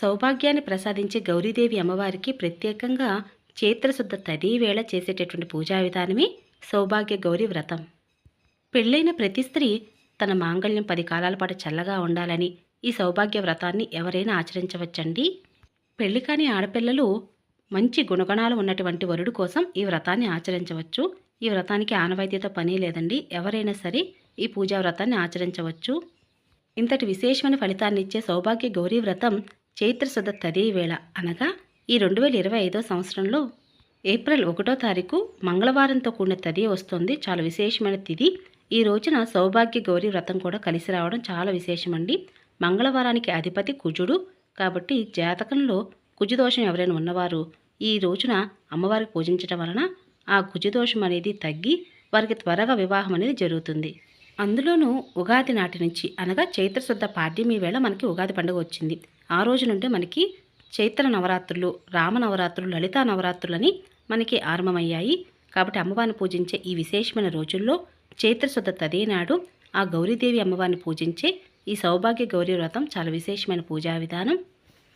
సౌభాగ్యాన్ని ప్రసాదించే గౌరీదేవి అమ్మవారికి ప్రత్యేకంగా చైత్రశుద్ధ తదీవేళ చేసేటటువంటి పూజా విధానమే సౌభాగ్య గౌరీ వ్రతం. పెళ్ళైన ప్రతి స్త్రీ తన మాంగళ్యం పది కాలాల పాటు చల్లగా ఉండాలని ఈ సౌభాగ్య వ్రతాన్ని ఎవరైనా ఆచరించవచ్చండి? పెళ్ళి కాని ఆడపిల్లలు మంచి గుణగణాలు ఉన్నటువంటి వరుడు కోసం ఈ వ్రతాన్ని ఆచరించవచ్చు. ఈ వ్రతానికి ఆనవాయితీతో పని లేదండి. ఎవరైనా సరే ఈ పూజా వ్రతాన్ని ఆచరించవచ్చు. ఇంతటి విశేషమైన ఫలితాన్ని ఇచ్చే సౌభాగ్య గౌరీ వ్రతం చైత్రశుద్ధ తదే వేళ అనగా ఈ రెండు వేల ఇరవై ఐదో సంవత్సరంలో ఏప్రిల్ ఒకటో తారీఖు మంగళవారంతో కూడిన తది వస్తుంది. చాలా విశేషమైన తిది. ఈ రోజున సౌభాగ్య గౌరీ వ్రతం కూడా కలిసి రావడం చాలా విశేషమండి. మంగళవారానికి అధిపతి కుజుడు. కాబట్టి జాతకంలో కుజుదోషం ఎవరైనా ఉన్నవారు ఈ రోజున అమ్మవారికి పూజించడం వలన ఆ కుజుదోషం అనేది తగ్గి వారికి త్వరగా వివాహం అనేది జరుగుతుంది. అందులోనూ ఉగాది నాటి నుంచి అనగా చైత్రశుద్ధ పాడ్యమి వేళ మనకి ఉగాది పండుగ వచ్చింది. ఆ రోజు నుండి మనకి చైత్ర నవరాత్రులు రామ నవరాత్రులు లలితా నవరాత్రులని మనకి ఆరంభమయ్యాయి. కాబట్టి అమ్మవారిని పూజించే ఈ విశేషమైన రోజుల్లో చైత్రశుద్ధ తదేనాడు ఆ గౌరీదేవి అమ్మవారిని పూజించే ఈ సౌభాగ్య గౌరీ వ్రతం చాలా విశేషమైన పూజా విధానం.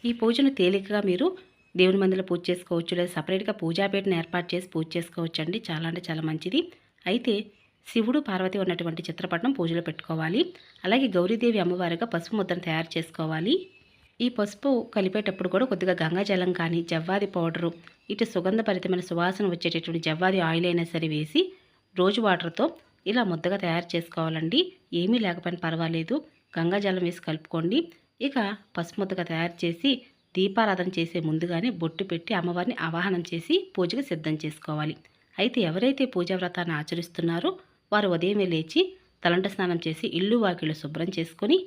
ఈ పూజను తేలికగా మీరు దేవుని మందిలో పూజ చేసుకోవచ్చు లేదా సపరేట్గా పూజాపేటను ఏర్పాటు చేసి పూజ చేసుకోవచ్చు అండి చాలా అంటే చాలా మంచిది. అయితే శివుడు పార్వతి ఉన్నటువంటి చిత్రపటం పూజలో పెట్టుకోవాలి. అలాగే గౌరీదేవి అమ్మవారిగా పసుపు ముద్దను తయారు చేసుకోవాలి. ఈ పసుపు కలిపేటప్పుడు కూడా కొద్దిగా గంగాజలం కానీ జవ్వాది పౌడరు ఇటు సుగంధభరితమైన సువాసన వచ్చేటటువంటి జవ్వాది ఆయిల్ అయినా సరే వేసి రోజు వాటర్తో ఇలా ముద్దగా తయారు చేసుకోవాలండి. ఏమీ లేకపోయినా పర్వాలేదు. గంగాజలం వేసి కలుపుకోండి. ఇక పసుపు ముద్దగా తయారు చేసి దీపారాధన చేసే ముందుగానే బొట్టు పెట్టి అమ్మవారిని ఆవాహనం చేసి పూజకు సిద్ధం చేసుకోవాలి. అయితే ఎవరైతే పూజా వ్రతాన్ని ఆచరిస్తున్నారో వారు ఉదయమే లేచి తలంట స్నానం చేసి ఇల్లు వాకిళ్ళు శుభ్రం చేసుకొని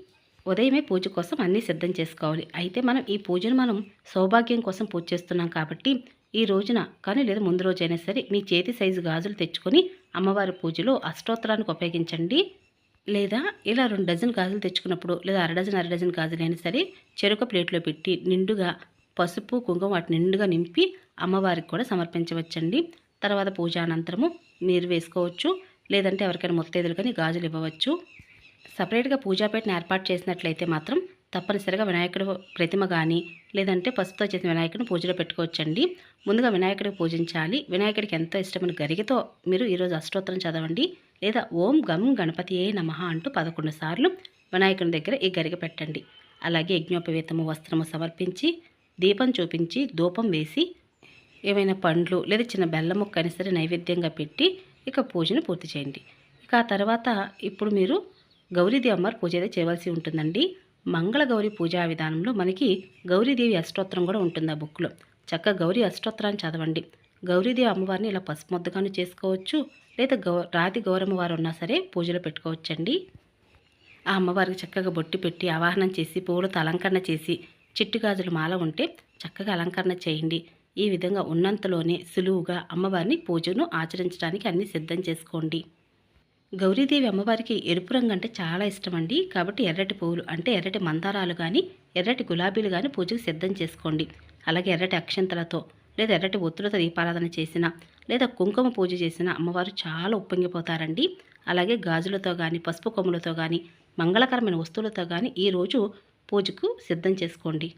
ఉదయమే పూజ కోసం అన్నీ సిద్ధం చేసుకోవాలి. అయితే మనం ఈ పూజను మనం సౌభాగ్యం కోసం పూజ చేస్తున్నాం కాబట్టి ఈ రోజున కానీ లేదా ముందు రోజైనా సరే మీ చేతి సైజు గాజులు తెచ్చుకొని అమ్మవారి పూజలో అష్టోత్తరానికి ఉపయోగించండి. లేదా ఇలా రెండు డజన్ గాజులు తెచ్చుకున్నప్పుడు లేదా అర డజన్ అర డజన్ గాజులైనా సరే చెరుక ప్లేట్లో పెట్టి నిండుగా పసుపు కుంకుమ వాటి నిండుగా నింపి అమ్మవారికి కూడా సమర్పించవచ్చండి. తర్వాత పూజ అనంతరము మీరు వేసుకోవచ్చు. లేదంటే ఎవరికైనా ముత్తైదులు కానీ గాజులు ఇవ్వవచ్చు. సపరేట్గా పూజాపేటను ఏర్పాటు చేసినట్లయితే మాత్రం తప్పనిసరిగా వినాయకుడు ప్రతిమ కానీ లేదంటే పసుపుతో చేసిన వినాయకుడిని పూజలో పెట్టుకోవచ్చండి. ముందుగా వినాయకుడికి పూజించాలి. వినాయకుడికి ఎంతో ఇష్టమైన గరిగతో మీరు ఈరోజు అష్టోత్తరం చదవండి. లేదా ఓం గం గణపతియే నమ అంటూ పదకొండు సార్లు వినాయకుని దగ్గర ఈ గరిగ పెట్టండి. అలాగే యజ్ఞోపవేతము వస్త్రము సమర్పించి దీపం చూపించి ధూపం వేసి ఏమైనా పండ్లు లేదా చిన్న బెల్ల ముక్క అయినా సరే నైవేద్యంగా పెట్టి ఇక పూజను పూర్తి చేయండి. ఇక ఆ తర్వాత ఇప్పుడు మీరు గౌరీదేవి అమ్మవారి పూజ అయితే చేయవలసి ఉంటుందండి. మంగళ గౌరి పూజా విధానంలో మనకి గౌరీదేవి అష్టోత్తరం కూడా ఉంటుంది ఆ బుక్లో? చక్కగా గౌరీ అష్టోత్తరాన్ని చదవండి. గౌరీదేవి అమ్మవారిని ఇలా పసుపు ముద్దగాను చేసుకోవచ్చు లేదా గౌ రాతి గౌరమ్మ వారు ఉన్నా సరే పూజలో పెట్టుకోవచ్చండి. ఆ అమ్మవారికి చక్కగా బొట్టి పెట్టి ఆవాహనం చేసి పువ్వులతో అలంకరణ చేసి చిట్టు గాజులు మాల ఉంటే చక్కగా అలంకరణ చేయండి. ఈ విధంగా ఉన్నంతలోనే సులువుగా అమ్మవారిని పూజను ఆచరించడానికి అన్ని సిద్ధం చేసుకోండి. గౌరీదేవి అమ్మవారికి ఎరుపు రంగు అంటే చాలా ఇష్టం అండి కాబట్టి ఎర్రటి పువ్వులు అంటే ఎర్రటి మందారాలు కానీ ఎర్రటి గులాబీలు కానీ పూజకు సిద్ధం చేసుకోండి. అలాగే ఎర్రటి అక్షంతలతో లేదా ఎర్రటి ఒత్తులతో దీపారాధన చేసిన లేదా కుంకుమ పూజ చేసిన అమ్మవారు చాలా ఉప్పొంగిపోతారండి. అలాగే గాజులతో కానీ పసుపు కొమ్ములతో కానీ మంగళకరమైన వస్తువులతో కానీ ఈరోజు పూజకు సిద్ధం చేసుకోండి.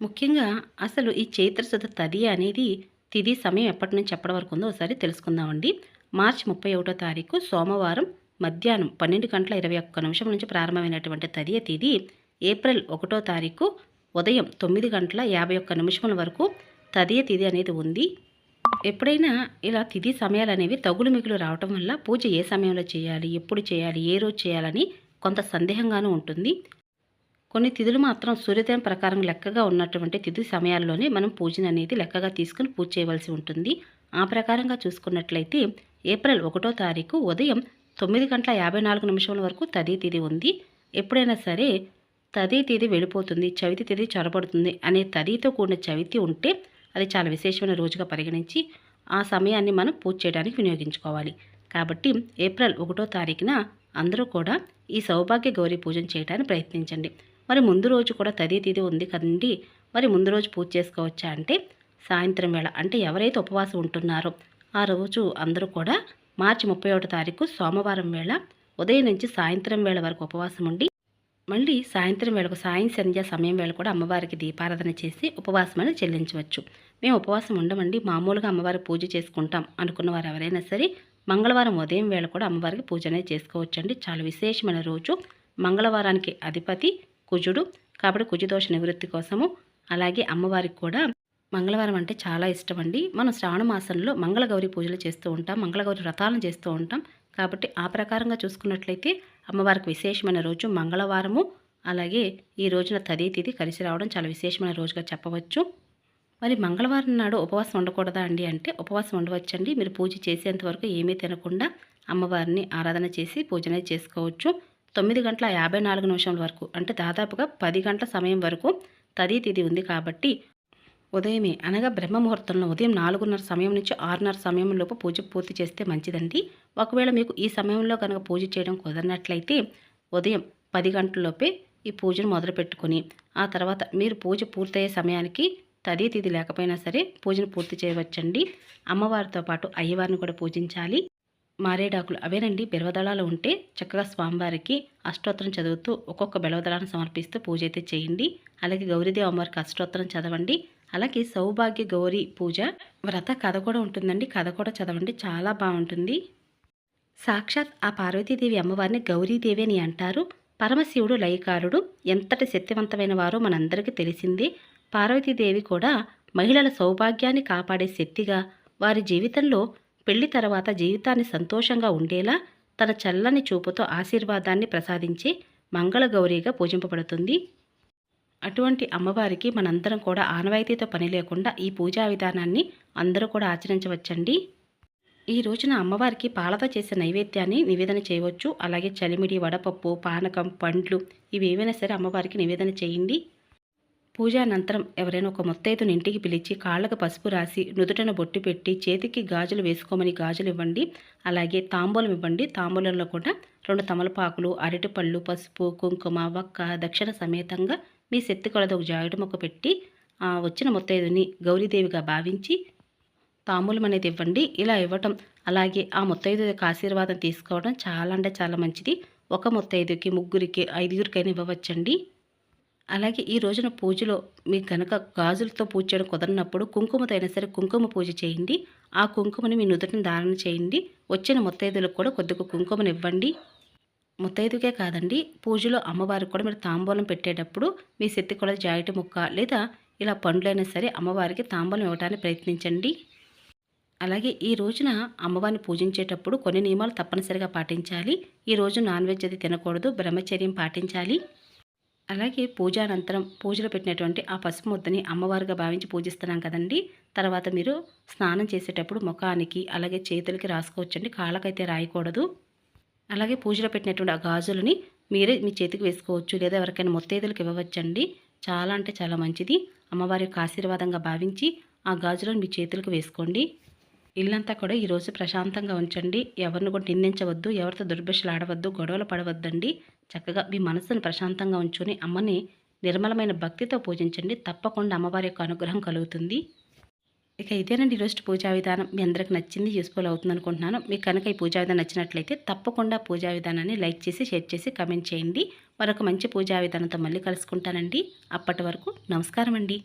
ముఖ్యంగా అసలు ఈ చైత్రశుద్ధ తది అనేది తిది సమయం ఎప్పటి నుంచి ఎప్పటి వరకు ఉందో ఒకసారి తెలుసుకుందామండి. మార్చి ముప్పై ఒకటో తారీఖు సోమవారం మధ్యాహ్నం పన్నెండు గంటల ఇరవై ఒక్క నిమిషం నుంచి ప్రారంభమైనటువంటి తదియ తేదీ ఏప్రిల్ ఒకటో తారీఖు ఉదయం తొమ్మిది గంటల యాభై ఒక్క నిమిషముల వరకు తదియ తిథి అనేది ఉంది. ఎప్పుడైనా ఇలా తిథి సమయాలు అనేవి తగులు మిగులు రావటం వల్ల పూజ ఏ సమయంలో చేయాలి ఎప్పుడు చేయాలి ఏ రోజు చేయాలని కొంత సందేహంగానూ ఉంటుంది. కొన్ని తిథులు మాత్రం సూర్యోదయం ప్రకారం లెక్కగా ఉన్నటువంటి తిథి సమయాల్లోనే మనం పూజను అనేది లెక్కగా తీసుకుని పూజ చేయవలసి ఉంటుంది. ఆ ప్రకారంగా చూసుకున్నట్లయితే ఏప్రిల్ ఒకటో తారీఖు ఉదయం తొమ్మిది గంటల యాభై నాలుగు నిమిషాల వరకు తది తేదీ ఉంది. ఎప్పుడైనా సరే తది తేదీ వెళ్ళిపోతుంది చవితి తేదీ చొరబడుతుంది అనే తదితో కూడిన చవితి ఉంటే అది చాలా విశేషమైన రోజుగా పరిగణించి ఆ సమయాన్ని మనం పూజ చేయడానికి వినియోగించుకోవాలి. కాబట్టి ఏప్రిల్ ఒకటో తారీఖున అందరూ కూడా ఈ సౌభాగ్య గౌరీ పూజను చేయడానికి ప్రయత్నించండి. మరి ముందు రోజు కూడా తది తేదీ ఉంది కదండి. మరి ముందు రోజు పూజ చేసుకోవచ్చా అంటే సాయంత్రం వేళ. అంటే ఎవరైతే ఉపవాసం ఉంటున్నారో ఆ రోజు అందరూ కూడా మార్చి ముప్పై ఒకటో తారీఖు సోమవారం వేళ ఉదయం నుంచి సాయంత్రం వేళ వరకు ఉపవాసం ఉండి మళ్ళీ సాయంత్రం వేళకు సాయం సంధ్య సమయం వేళ కూడా అమ్మవారికి దీపారాధన చేసి ఉపవాసం అని చెల్లించవచ్చు. మేము ఉపవాసం ఉండమండి మామూలుగా అమ్మవారి పూజ చేసుకుంటాం అనుకున్న వారు ఎవరైనా సరే మంగళవారం ఉదయం వేళ కూడా అమ్మవారికి పూజ అనేది చేసుకోవచ్చండి. చాలా విశేషమైన రోజు. మంగళవారానికి అధిపతి కుజుడు. కాబట్టి కుజుదోష నివృత్తి కోసము అలాగే అమ్మవారికి కూడా మంగళవారం అంటే చాలా ఇష్టం అండి మనం శ్రావణ మాసంలో మంగళగౌరి పూజలు చేస్తూ ఉంటాం మంగళగౌరి వ్రతాలను చేస్తూ ఉంటాం. కాబట్టి ఆ ప్రకారంగా చూసుకున్నట్లయితే అమ్మవారికి విశేషమైన రోజు మంగళవారము. అలాగే ఈ రోజున తదే తిథి కలిసి రావడం చాలా విశేషమైన రోజుగా చెప్పవచ్చు. మరి మంగళవారం నాడు ఉపవాసం ఉండకూడదా అండి అంటే ఉపవాసం ఉండవచ్చండి. మీరు పూజ చేసేంత వరకు ఏమీ తినకుండా అమ్మవారిని ఆరాధన చేసి పూజనే చేసుకోవచ్చు. తొమ్మిది గంటల యాభై నాలుగు నిమిషాల వరకు అంటే దాదాపుగా పది గంటల సమయం వరకు తది తిథి ఉంది కాబట్టి ఉదయమే అనగా బ్రహ్మ ముహూర్తంలో ఉదయం నాలుగున్నర సమయం నుంచి ఆరున్నర సమయం లోపు పూజ పూర్తి చేస్తే మంచిదండి. ఒకవేళ మీకు ఈ సమయంలో కనుక పూజ చేయడం కుదరినట్లయితే ఉదయం పది గంటలలోపే ఈ పూజను మొదలుపెట్టుకొని ఆ తర్వాత మీరు పూజ పూర్తయ్యే సమయానికి తది తిది లేకపోయినా సరే పూజను పూర్తి చేయవచ్చండి. అమ్మవారితో పాటు అయ్యవారిని కూడా పూజించాలి. మారేడాకులు అవేనండి. బెలవదళాలు ఉంటే చక్కగా స్వామివారికి అష్టోత్తరం చదువుతూ ఒక్కొక్క బెలవదళాన్ని సమర్పిస్తూ పూజ అయితే చేయండి. అలాగే గౌరీదేవి అమ్మవారికి అష్టోత్తరం చదవండి. అలాగే సౌభాగ్య గౌరీ పూజ వ్రత కథ కూడా ఉంటుందండి. కథ కూడా చదవండి. చాలా బాగుంటుంది. సాక్షాత్ ఆ పార్వతీదేవి అమ్మవారిని గౌరీదేవి అని అంటారు. పరమశివుడు లయకారుడు ఎంతటి శక్తివంతమైన వారో మనందరికీ తెలిసిందే. పార్వతీదేవి కూడా మహిళల సౌభాగ్యాన్ని కాపాడే శక్తిగా వారి జీవితంలో పెళ్ళి తర్వాత జీవితాన్ని సంతోషంగా ఉండేలా తన చల్లని చూపుతో ఆశీర్వాదాన్ని ప్రసాదించి మంగళగౌరీగా పూజింపబడుతుంది. అటువంటి అమ్మవారికి మనందరం కూడా ఆనవాయితీతో పని లేకుండా ఈ పూజా విధానాన్ని అందరూ కూడా ఆచరించవచ్చండి. ఈ రోజున అమ్మవారికి పాలతో చేసే నైవేద్యాన్ని నివేదన చేయవచ్చు. అలాగే చలిమిడి వడపప్పు పానకం పండ్లు ఇవి ఏవైనా సరే అమ్మవారికి నివేదన చేయండి. పూజ అనంతరం ఎవరైనా ఒక మొత్తైదుని ఇంటికి పిలిచి కాళ్ళకు పసుపు రాసి నుదుటన బొట్టు పెట్టి చేతికి గాజులు వేసుకోమని గాజులు ఇవ్వండి. అలాగే తాంబూలం ఇవ్వండి. తాంబూలంలో కూడా రెండు తమలపాకులు అరటిపళ్ళు పసుపు కుంకుమ వక్క దక్షిణ సమేతంగా మీ శక్తి కొలది ఒక జాకెట్ మొక్క పెట్టి వచ్చిన ముత్తైదుని గౌరీదేవిగా భావించి తాంబూలం అనేది ఇవ్వండి. ఇలా ఇవ్వటం అలాగే ఆ ముత్తైదు యొక్క ఆశీర్వాదం తీసుకోవడం చాలా అంటే చాలా మంచిది. ఒక ముత్తైదుకి ముగ్గురికి ఐదుగురికైనా ఇవ్వవచ్చండి. అలాగే ఈ రోజున పూజలో మీ కనుక గాజులతో పూజ చేయడం కుదరినప్పుడు కుంకుమతో అయినా సరే కుంకుమ పూజ చేయండి. ఆ కుంకుమని మీ నుదుటిని ధారణ చేయండి. వచ్చిన ముత్తైదులకు కూడా కొద్దిగా కుంకుమని ఇవ్వండి ముత్తైదుకే కాదండి. పూజలో అమ్మవారికి కూడా మీరు తాంబూలం పెట్టేటప్పుడు మీ శక్తి కూడా జాయిటి ముక్క లేదా ఇలా పండ్లైనా సరే అమ్మవారికి తాంబూలం ఇవ్వడానికి ప్రయత్నించండి. అలాగే ఈ రోజున అమ్మవారిని పూజించేటప్పుడు కొన్ని నియమాలు తప్పనిసరిగా పాటించాలి. ఈ రోజు నాన్ వెజ్ అది తినకూడదు బ్రహ్మచర్యం పాటించాలి. అలాగే పూజ అనంతరం పూజలో పెట్టినటువంటి ఆ పసుపు ముద్దని అమ్మవారిగా భావించి పూజిస్తున్నాం కదండి. తర్వాత మీరు స్నానం చేసేటప్పుడు ముఖానికి అలాగే చేతులకి రాసుకోవచ్చండి. కాళ్ళకైతే రాయకూడదు. అలాగే పూజలో పెట్టినటువంటి ఆ గాజులని మీరే మీ చేతికి వేసుకోవచ్చు లేదా ఎవరికైనా మొత్తేదులకు ఇవ్వవచ్చండి. చాలా అంటే చాలా మంచిది. అమ్మవారి యొక్క ఆశీర్వాదంగా భావించి ఆ గాజులను మీ చేతులకు వేసుకోండి. ఇల్లంతా కూడా ఈరోజు ప్రశాంతంగా ఉంచండి. ఎవరిని కూడా నిందించవద్దు ఎవరితో దుర్భిషలు ఆడవద్దు గొడవలు పడవద్దండి. చక్కగా మీ మనసును ప్రశాంతంగా ఉంచుని అమ్మని నిర్మలమైన భక్తితో పూజించండి. తప్పకుండా అమ్మవారి యొక్క అనుగ్రహం కలుగుతుంది. ఇక ఇదేనండి ఈరోజు పూజా విధానం. మీ అందరికి నచ్చింది యూస్ఫుల్ అవుతుంది అనుకుంటున్నాను మీకు కనుక ఈ పూజా విధానం నచ్చినట్లయితే తప్పకుండా పూజా విధానాన్ని లైక్ చేసి షేర్ చేసి కమెంట్ చేయండి. మరొక మంచి పూజా విధానంతో మళ్ళీ కలుసుకుంటానండి. అప్పటి వరకు నమస్కారం అండి